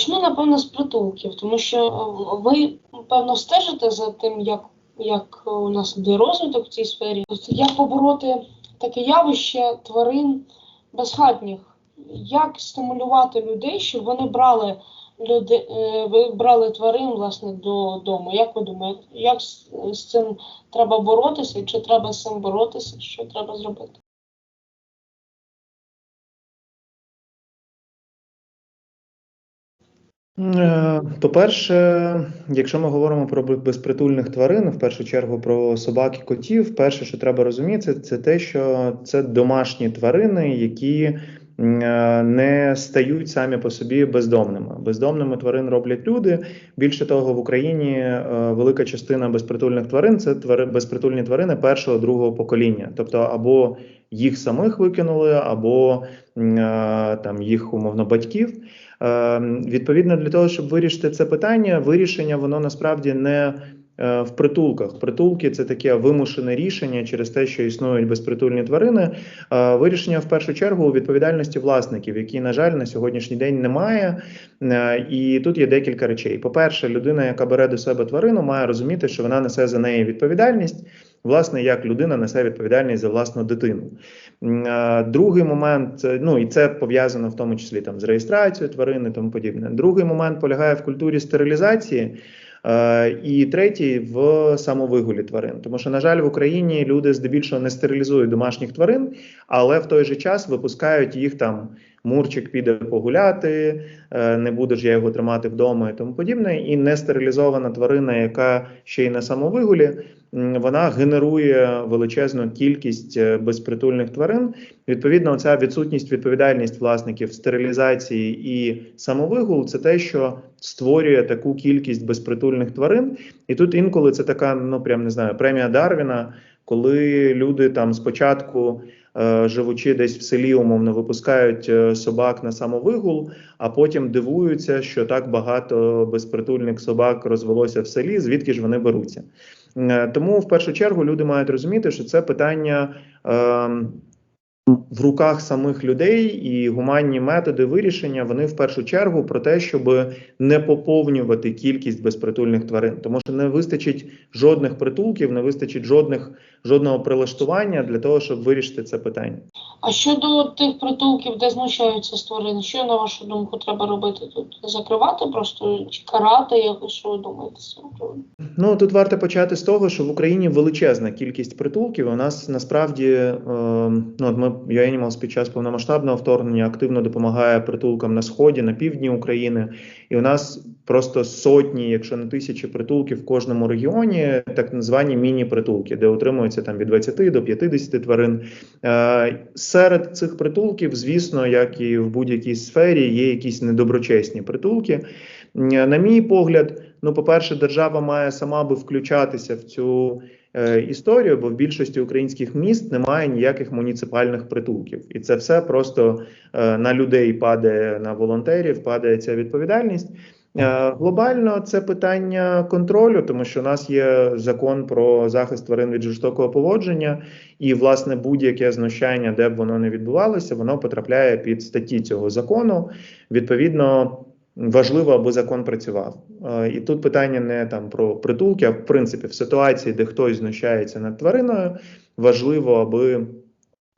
Почну, напевно, з притулків, тому що е, ви, певно, стежите за тим, як, як у нас йде розвиток в цій сфері. Як побороти таке явище тварин безхатніх? Як стимулювати людей, щоб вони брали люди, е, брали тварин власне додому? Як ви думаєте, як з, цим треба боротися? Чи треба з цим боротися? Що треба зробити? По-перше, якщо ми говоримо про безпритульних тварин, в першу чергу про собак і котів, перше, що треба розуміти, це те, що це домашні тварини, які е, не стають самі по собі бездомними. Бездомними тварин роблять люди. Більше того, в Україні е, велика частина безпритульних тварин це твари, безпритульні тварини першого другого покоління, тобто або їх самих викинули, або е, там їх умовно батьків. Е, Відповідно, для того, щоб вирішити це питання, вирішення воно насправді не е, в притулках. Притулки це таке вимушене рішення через те, що існують безпритульні тварини. Е, Вирішення в першу чергу у відповідальності власників, які, на жаль, на сьогоднішній день немає. Е, І тут є декілька речей. По-перше, людина, яка бере до себе тварину, має розуміти, що вона несе за неї відповідальність. Власне, як людина несе відповідальність за власну дитину. Е, Другий момент, е, ну і це пов'язано в тому числі там з реєстрацією тварин тому подібне. Другий момент полягає в культурі стерилізації. Е, І третій в самовигулі тварин, тому що на жаль в Україні люди здебільшого не стерилізують домашніх тварин, але в той же час випускають їх там. Мурчик піде погуляти, е, не буду ж я його тримати вдома і тому подібне. І нестерилізована тварина, яка ще й на самовигулі, вона генерує величезну кількість е, безпритульних тварин. Відповідно, ця відсутність відповідальність власників стерилізації і самовигул це те, що створює таку кількість безпритульних тварин. І тут інколи це така, ну прям не знаю, премія Дарвіна, коли люди там спочатку. Е, Живучи десь в селі, умовно випускають е, собак на самовигул, а потім дивуються, що так багато безпритульних собак розвелося в селі, звідки ж вони беруться. Е, Тому в першу чергу люди мають розуміти, що це питання е, в руках самих людей і гуманні методи вирішення вони в першу чергу про те, щоб не поповнювати кількість безпритульних тварин, тому що не вистачить жодних притулків, не вистачить жодних жодного прилаштування для того, щоб вирішити це питання. А щодо тих притулків, де знущаються з тварин, що на вашу думку треба робити тут? Закривати просто чи карати якось, що ви думаєте з цього? Ну тут варто почати з того, що в Україні величезна кількість притулків. У нас насправді е, ну от ми UAnimals під час повномасштабного вторгнення активно допомагає притулкам на сході, на півдні України, і у нас просто сотні, якщо не тисячі притулків в кожному регіоні, так звані міні-притулки, де утримуються там від 20 до 50 тварин. Е, Серед цих притулків, звісно, як і в будь-якій сфері, є якісь недоброчесні притулки. На мій погляд, ну, по-перше, держава має сама би включатися в цю е, історію, бо в більшості українських міст немає ніяких муніципальних притулків, і це все просто е, на людей падає на волонтерів, падає ця відповідальність. Е, Глобально це питання контролю, тому що у нас є закон про захист тварин від жорстокого поводження, і власне будь-яке знущання, де б воно не відбувалося, воно потрапляє під статті цього закону. Відповідно, важливо, аби закон працював. Е, І тут питання не там про притулки, а в принципі в ситуації, де хтось знущається над твариною, важливо, аби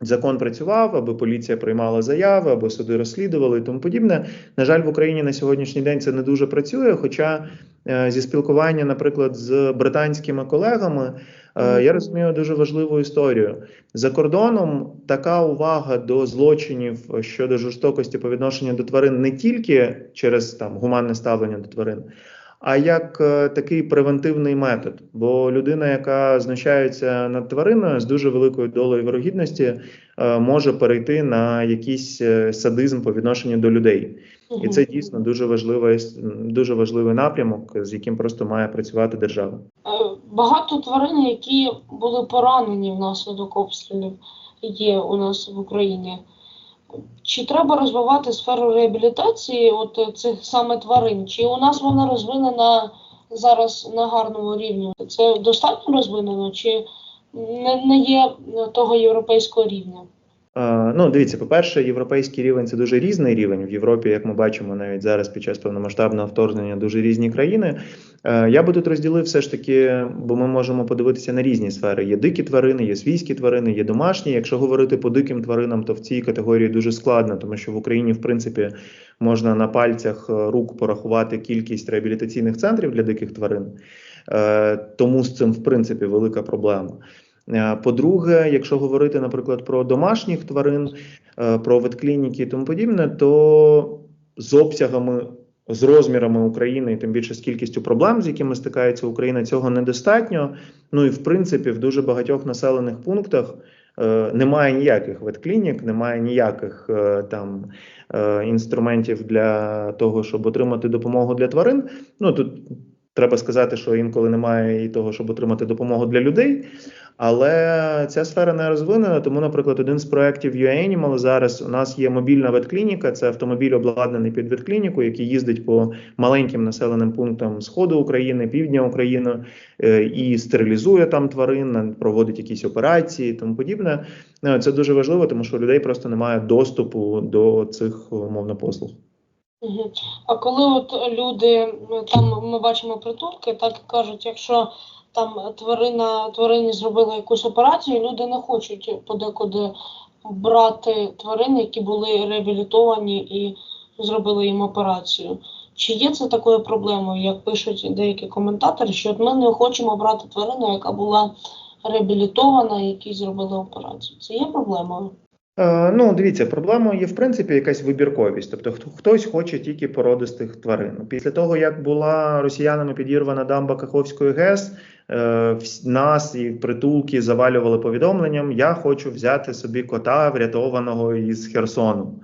закон працював, аби поліція приймала заяви, аби суди розслідували і тому подібне. На жаль, в Україні на сьогоднішній день це не дуже працює. Хоча е, зі спілкування, наприклад, з британськими колегами, е, я розумію дуже важливу історію. За кордоном така увага до злочинів щодо жорстокості по відношенню до тварин не тільки через там гуманне ставлення до тварин. А як е, такий превентивний метод, бо людина, яка знущається над твариною з дуже великою долею вирогідності, е, може перейти на якийсь е, садизм по відношенню до людей, і це дійсно дуже важливий, дуже важливий напрямок, з яким просто має працювати держава. Багато тварин, які були поранені внаслідок обстрілів, є у нас в Україні. Чи треба розвивати сферу реабілітації от е, цих саме тварин? Чи у нас вона розвинена зараз на гарному рівні? Це достатньо розвинено, чи не, не є того європейського рівня? Е, Ну, дивіться, по-перше, європейський рівень це дуже різний рівень. В Європі, як ми бачимо, навіть зараз під час повномасштабного вторгнення дуже різні країни. Е, Я би тут розділив все ж таки, бо ми можемо подивитися на різні сфери. Є дикі тварини, є свійські тварини, є домашні. Якщо говорити по диким тваринам, то в цій категорії дуже складно, тому що в Україні, в принципі, можна на пальцях е, рук порахувати кількість реабілітаційних центрів для диких тварин. Тому з цим, в принципі, велика проблема. Е, По-друге, якщо говорити, наприклад, про домашніх тварин, е, про ветклініки і тому подібне, то з обсягами, з розмірами України, і тим більше з кількістю проблем, з якими стикається Україна, цього недостатньо. Ну і в принципі, в дуже багатьох населених пунктах е, немає ніяких ветклінік, немає ніяких там інструментів для того, щоб отримати допомогу для тварин. Ну тут треба сказати, що інколи немає і того, щоб отримати допомогу для людей. Але ця сфера не розвинена. Тому, наприклад, один з проєктів UAnimal зараз у нас є мобільна ветклініка. Це автомобіль обладнаний під ветклініку, який їздить по маленьким населеним пунктам сходу України, півдня України е, і стерилізує там тварин, проводить якісь операції, тому подібне. Е, Це дуже важливо, тому що у людей просто немає доступу до цих умовно послуг. А коли от люди там ми бачимо притулки, так кажуть, якщо там тварина тварині зробили якусь операцію, люди не хочуть подекуди брати тварин, які були реабілітовані і зробили їм операцію. Чи є це такою проблемою, як пишуть деякі коментатори, що ми не хочемо брати тварину, яка була реабілітована, якій зробили операцію? Це є проблемою? Е, Ну, дивіться, проблемою є в принципі якась вибірковість. Тобто, хто- хтось хоче тільки породистих тварин. Після того, як була росіянами підірвана дамба Каховської ГЕС, е, нас і притулки завалювали повідомленням: я хочу взяти собі кота, врятованого із Херсону.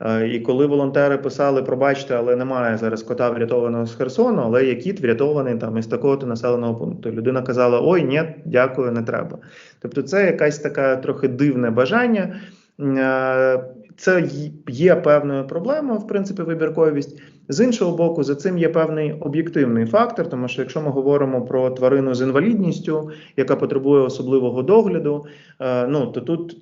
Е, І коли волонтери писали, пробачте, але немає зараз кота врятованого з Херсону, але є кіт врятований там із такого-то населеного пункту. Людина казала: Ой, ні, дякую, не треба. Тобто, це якась така трохи дивне бажання. Е, Це є певною проблемою, в принципі, вибірковість. З іншого боку, за цим є певний об'єктивний фактор, тому що якщо ми говоримо про тварину з інвалідністю, яка потребує особливого догляду, е, ну то тут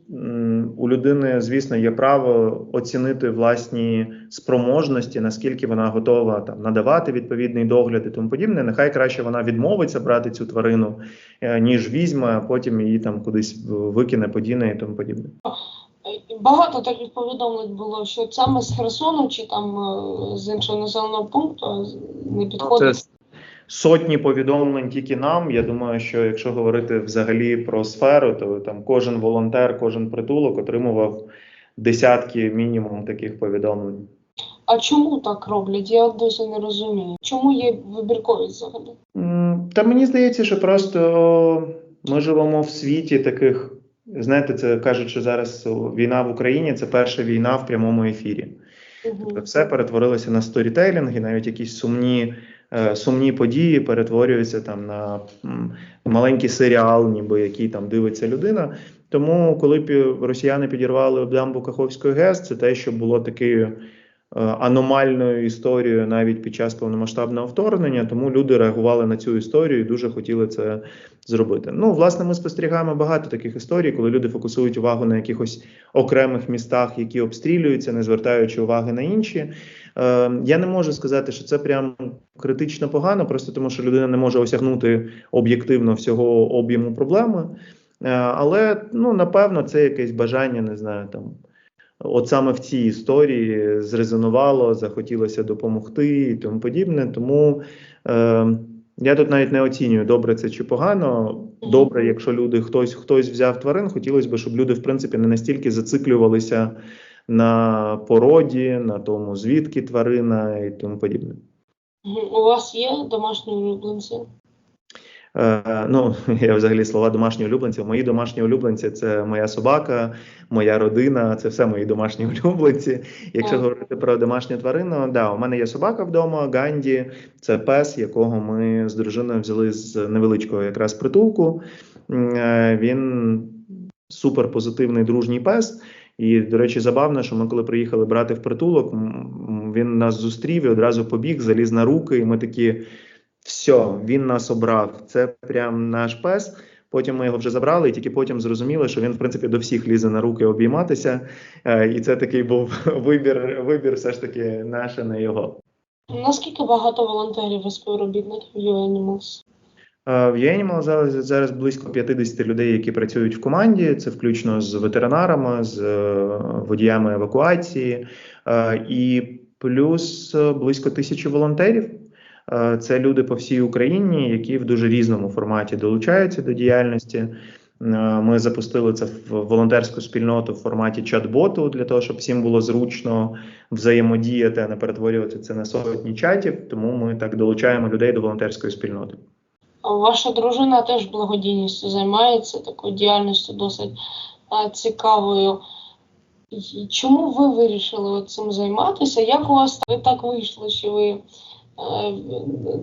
у людини, звісно, є право оцінити власні спроможності, наскільки вона готова там надавати відповідний догляд і тому подібне. Нехай краще вона відмовиться брати цю тварину, е, ніж візьме, а потім її там кудись викине, подіне і тому подібне. Багато таких повідомлень було, що саме з Херсону чи там е, з іншого населеного пункту не Це підходить. сотні повідомлень тільки нам. Я думаю, що якщо говорити взагалі про сферу, то там кожен волонтер, кожен притулок отримував десятки мінімум таких повідомлень. А чому так роблять? Я досі не розумію. Чому є вибірковість взагалі? Та мені здається, що просто ми живемо в світі таких. Знаєте, це кажуть, що зараз війна в Україні це перша війна в прямому ефірі. Тобто все перетворилося на сторітейлінг і навіть якісь сумні, е, сумні події перетворюються там на маленький серіал, ніби який там дивиться людина. Тому, коли росіяни підірвали дамбу Каховської ГЕС, це те, що було такою аномальною історією навіть під час повномасштабного вторгнення. Тому люди реагували на цю історію і дуже хотіли це зробити. Ну, власне, ми спостерігаємо багато таких історій, коли люди фокусують увагу на якихось окремих містах, які обстрілюються, не звертаючи уваги на інші. Е, я не можу сказати, що це прям критично погано, просто тому що людина не може осягнути об'єктивно всього об'єму проблеми. Е, але ну, напевно, це якесь бажання, не знаю, там. От саме в цій історії зрезонувало, захотілося допомогти і тому подібне. Тому е, я тут навіть не оцінюю, добре це чи погано. Добре, якщо люди хтось хтось взяв тварин, хотілося б, щоб люди в принципі не настільки зациклювалися на породі, на тому, звідки тварина і тому подібне. У вас є домашні улюбленці? Е, ну, я взагалі слова домашні улюбленці. Мої домашні улюбленці це моя собака, моя родина, це все мої домашні улюбленці. Якщо говорити про домашню тварину, да, у мене є собака вдома, Ганді, це пес, якого ми з дружиною взяли з невеличкого якраз притулку. Е, Він супер позитивний дружній пес. І, до речі, забавно, що ми, коли приїхали брати в притулок, він нас зустрів і одразу побіг, заліз на руки, і ми такі. Все, він нас обрав. Це прям наш пес. Потім ми його вже забрали, і тільки потім зрозуміли, що він в принципі до всіх лізе на руки обійматися. Е, І це такий був вибір, вибір все ж таки наш, а не його. Наскільки багато волонтерів і співробітників U-Animals? Е, В Єнімал зараз, зараз близько 50 людей, які працюють в команді. Це включно з ветеринарами, з е, водіями евакуації, е, і плюс е, близько тисячі волонтерів. Е, Це люди по всій Україні, які в дуже різному форматі долучаються до діяльності. Е, Ми запустили це в волонтерську спільноту в форматі чат-боту для того, щоб всім було зручно взаємодіяти, а не перетворювати це на сотні чатів. Тому ми так долучаємо людей до волонтерської спільноти. Ваша дружина теж благодійністю займається такою діяльністю досить цікавою. Чому ви вирішили цим займатися? Як у вас так- так вийшло, що ви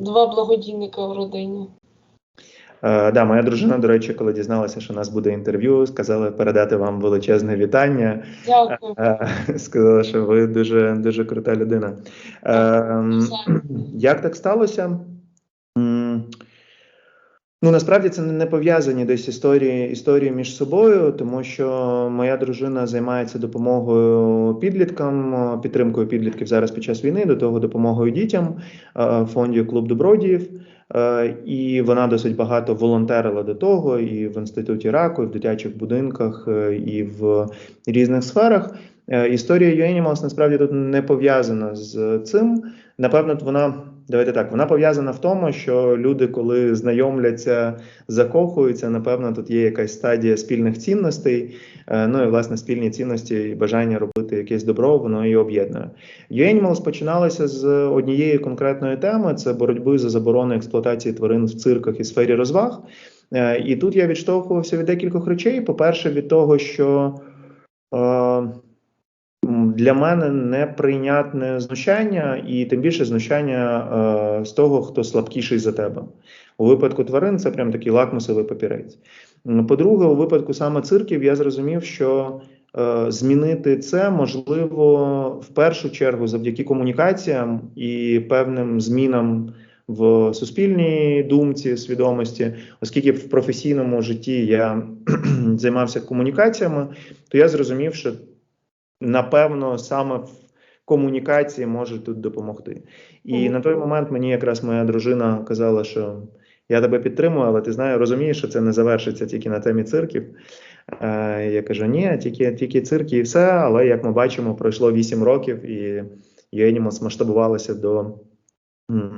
два благодійника в родині? Е, да, моя дружина, до речі, коли дізналася, що у нас буде інтерв'ю, сказала передати вам величезне вітання. Дякую. Е, Сказала, що ви дуже дуже крута людина. Е, Як так сталося? Ну, насправді це не пов'язані десь історії, історії між собою, тому що моя дружина займається допомогою підліткам, підтримкою підлітків зараз під час війни, до того допомогою дітям е, фонді Клуб добродіїв. Е, І вона досить багато волонтерила до того, і в інституті раку, і в дитячих будинках, е, і в різних сферах. Історія U-Animals насправді тут не пов'язана з цим. Напевно, вона давайте так. Вона пов'язана в тому, що люди, коли знайомляться, закохуються, напевно, тут є якась стадія спільних цінностей. Е, Ну і власне спільні цінності і бажання робити якесь добро, воно і об'єднує. U-Animals починалося з однієї конкретної теми: це боротьби за заборону експлуатації тварин в цирках і сфері розваг. Е, І тут я відштовхувався від декількох речей. По-перше, від того, що е, для мене неприйнятне знущання, і тим більше знущання е, з того, хто слабкіший за тебе. У випадку тварин це прям такий лакмусовий папірець. По-друге, у випадку саме цирків я зрозумів, що е, змінити це можливо в першу чергу завдяки комунікаціям і певним змінам в суспільній думці, свідомості, оскільки в професійному житті я займався комунікаціями, то я зрозумів, що напевно саме в комунікації може тут допомогти. І Мгм. на той момент мені якраз моя дружина казала, що я тебе підтримую, але ти знаєш, розумієш, що це не завершиться тільки на темі цирків. Е, Я кажу: ні, тільки, тільки цирки і все. Але як ми бачимо, пройшло 8 років, і Юенімос масштабувалася до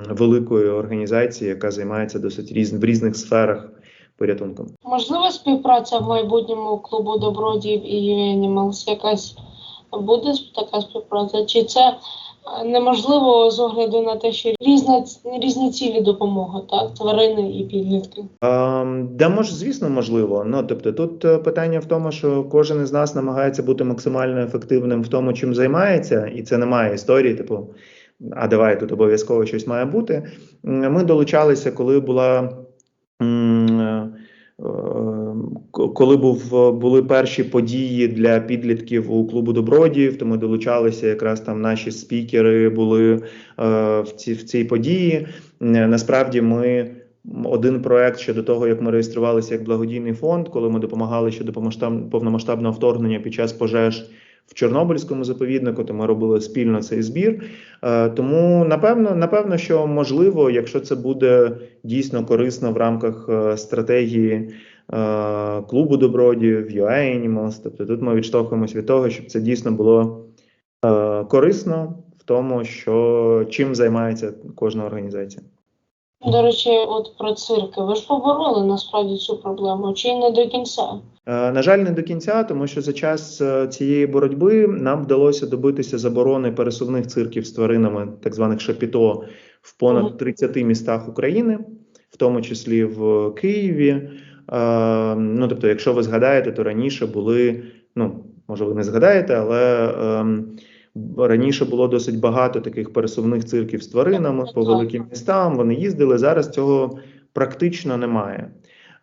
великої організації, яка займається досить різ, в різних сферах порятунком. Можливо, співпраця в майбутньому клубу добродіїв і U-Animals якась буде така співпраця? Чи це е, неможливо з огляду на те, що різна різні цілі допомоги, так? Тварини і підлітки? Ем, Да, може, звісно, можливо. Ну, тобто, тут е, питання в тому, що кожен із нас намагається бути максимально ефективним в тому, чим займається, і це немає історії, типу, а давай тут обов'язково щось має бути. Ми долучалися, коли була. Е, е, Коли був були перші події для підлітків у клубу добродіїв, то ми долучалися якраз там наші спікери були е, в ці в цій події. Насправді ми один проект ще до того, як ми реєструвалися як благодійний фонд, коли ми допомагали щодо помасштаб- повномасштабного вторгнення під час пожеж в Чорнобильському заповіднику, то ми робили спільно цей збір. Е, Тому напевно, напевно, що можливо, якщо це буде дійсно корисно в рамках е, стратегії е, клубу добродіїв, UA Animals, тобто тут ми відштовхуємось від того, щоб це дійсно було е, корисно в тому, що чим займається кожна організація. До речі, от про цирки. Ви ж побороли насправді цю проблему, чи не до кінця? Е, На жаль, не до кінця, тому що за час е, цієї боротьби нам вдалося добитися заборони пересувних цирків з тваринами, так званих шапіто, в понад Мгм. 30 містах України, в тому числі в Києві. Е, Ну, тобто, якщо ви згадаєте, то раніше були, ну може ви не згадаєте, але ем, раніше було досить багато таких пересувних цирків з тваринами по великим містам. Вони їздили. Зараз цього практично немає.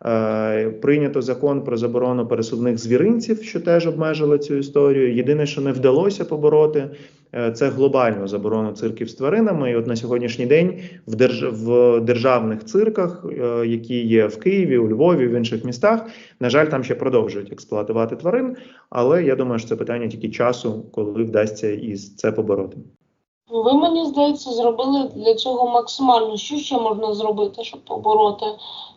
Е, Прийнято закон про заборону пересувних звіринців, що теж обмежило цю історію. Єдине, що не вдалося побороти, е, це глобальну заборону цирків з тваринами. І от на сьогоднішній день в, держ... в державних цирках, е, які є в Києві, у Львові, в інших містах, на жаль, там ще продовжують експлуатувати тварин. Але я думаю, що це питання тільки часу, коли вдасться і це побороти. Ви мені здається, зробили для цього максимально. Що ще можна зробити, щоб побороти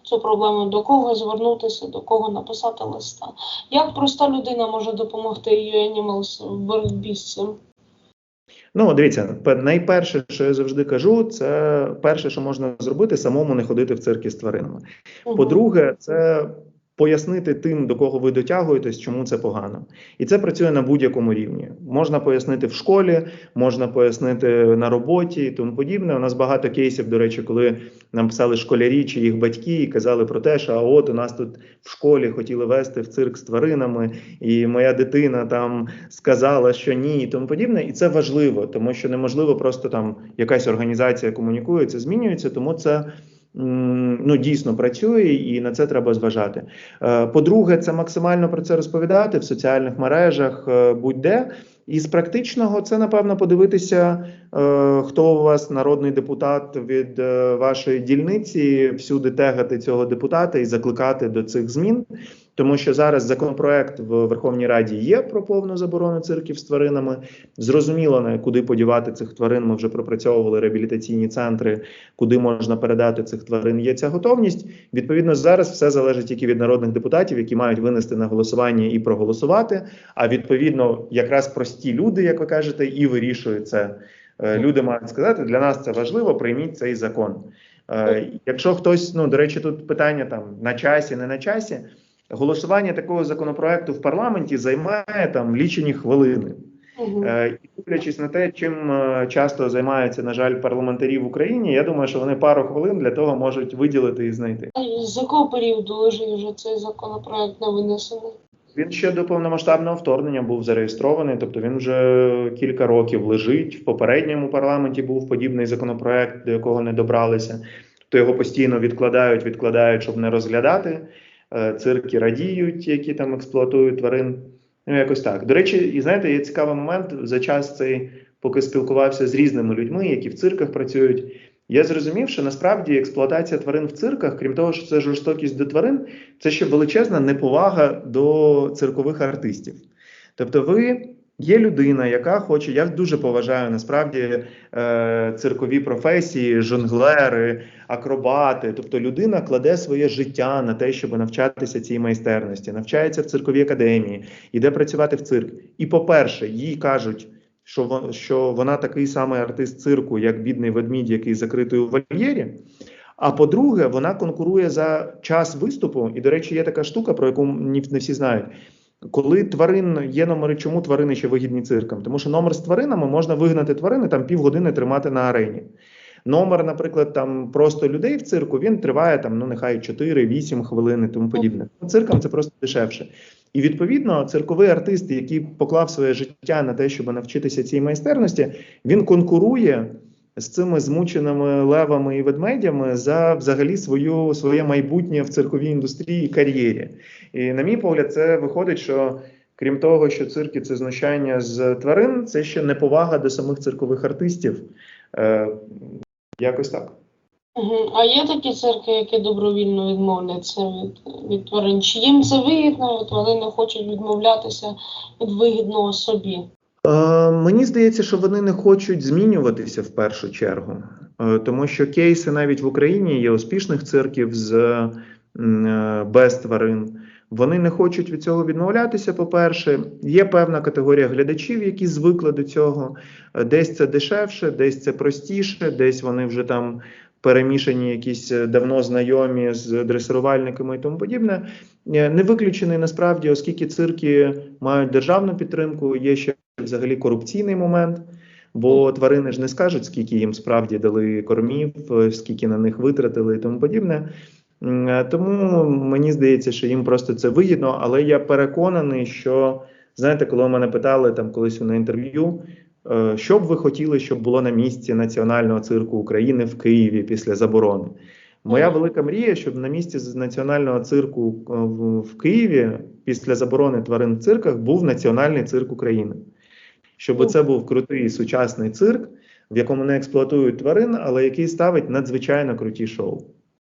цю проблему? До кого звернутися, до кого написати листа? Як проста людина може допомогти U-Animals в боротьбі з цим? Ну, дивіться, найперше, що я завжди кажу, це перше, що можна зробити, самому не ходити в цирки з тваринами. По-друге, це пояснити тим, до кого ви дотягуєтесь, чому це погано. І це працює на будь-якому рівні. Можна пояснити в школі, можна пояснити на роботі і тому подібне. У нас багато кейсів, до речі, коли нам писали школярі чи їх батьки і казали про те, що а от у нас тут в школі хотіли вести в цирк з тваринами, і моя дитина там сказала, що ні, і тому подібне. І це важливо, тому що неможливо просто там якась організація комунікує, це змінюється, тому це. Ну, дійсно працює, і на це треба зважати. Е, По-друге, це максимально про це розповідати в соціальних мережах, е, будь-де. І з практичного це напевно подивитися, е, хто у вас народний депутат від вашої дільниці, всюди тегати цього депутата і закликати до цих змін. Тому що зараз законопроект в Верховній Раді є про повну заборону цирків з тваринами. Зрозуміло, куди подівати цих тварин. Ми вже пропрацьовували реабілітаційні центри, куди можна передати цих тварин. Є ця готовність. Відповідно, зараз все залежить тільки від народних депутатів, які мають винести на голосування і проголосувати. А відповідно, якраз прості люди, як ви кажете, і вирішують це. Е, Люди мають сказати, для нас це важливо, прийміть цей закон. Е, Якщо хтось, ну до речі, тут питання там на часі, не на часі. Голосування такого законопроекту в парламенті займає там лічені хвилини. І дивлячись на те, чим е, часто займаються, на жаль, парламентарі в Україні, я думаю, що вони пару хвилин для того можуть виділити і знайти. А З якого періоду лежить вже цей законопроект не винесений? Він ще до повномасштабного вторгнення був зареєстрований, тобто він вже кілька років лежить. В попередньому парламенті був подібний законопроект, до якого не добралися. То його постійно відкладають, відкладають, щоб не розглядати. Е, Цирки радіють, які там експлуатують тварин. Ну, якось так. До речі, і знаєте, є цікавий момент за час цей, поки спілкувався з різними людьми, які в цирках працюють. Я зрозумів, що насправді експлуатація тварин в цирках, крім того, що це жорстокість до тварин, це ще величезна неповага до циркових артистів. Тобто, ви є людина, яка хоче, я дуже поважаю насправді е, циркові професії, жонглери, акробати. Тобто, людина кладе своє життя на те, щоб навчатися цій майстерності, навчається в цирковій академії, іде працювати в цирк. І, по-перше, їй кажуть. Що що вона такий самий артист цирку, як бідний ведмідь, який закритий у вольєрі. А по-друге, вона конкурує за час виступу. І, до речі, є така штука, про яку не всі знають. Коли тварин є номери, чому тварини ще вигідні циркам? Тому що номер з тваринами можна вигнати тварини там півгодини тримати на арені. Номер, наприклад, там просто людей в цирку він триває там, ну нехай 4-8 хвилин і тому подібне. Циркам це просто дешевше. І відповідно, цирковий артист, який поклав своє життя на те, щоб навчитися цій майстерності, він конкурує з цими змученими левами і ведмедями за взагалі свою своє майбутнє в цирковій індустрії і кар'єрі. І на мій погляд, це виходить, що крім того, що цирки це знущання з тварин, це ще неповага до самих циркових артистів. Е, якось так. А є такі церкви, які добровільно відмовляться від, від тварин? Чи їм це вигідно, от вони не хочуть відмовлятися від вигідного собі? Е, мені здається, що вони не хочуть змінюватися в першу чергу, Е, тому що кейси навіть в Україні є успішних цирків з е, без тварин. Вони не хочуть від цього відмовлятися. По-перше, є певна категорія глядачів, які звикли до цього. Десь це дешевше, десь це простіше, десь вони вже там перемішані, якісь давно знайомі з дресирувальниками і тому подібне. Не виключений насправді, оскільки цирки мають державну підтримку, є ще взагалі корупційний момент. Бо тварини ж не скажуть, скільки їм справді дали кормів, скільки на них витратили і тому подібне. Тому мені здається, що їм просто це вигідно, але я переконаний, що знаєте, коли мене питали там колись на інтерв'ю, е, що б ви хотіли, щоб було на місці Національного цирку України в Києві після заборони. Моя велика мрія, щоб на місці національного цирку е, в Києві після заборони тварин в цирках був національний цирк України. Щоб це був крутий сучасний цирк, в якому не експлуатують тварин, але який ставить надзвичайно круті шоу.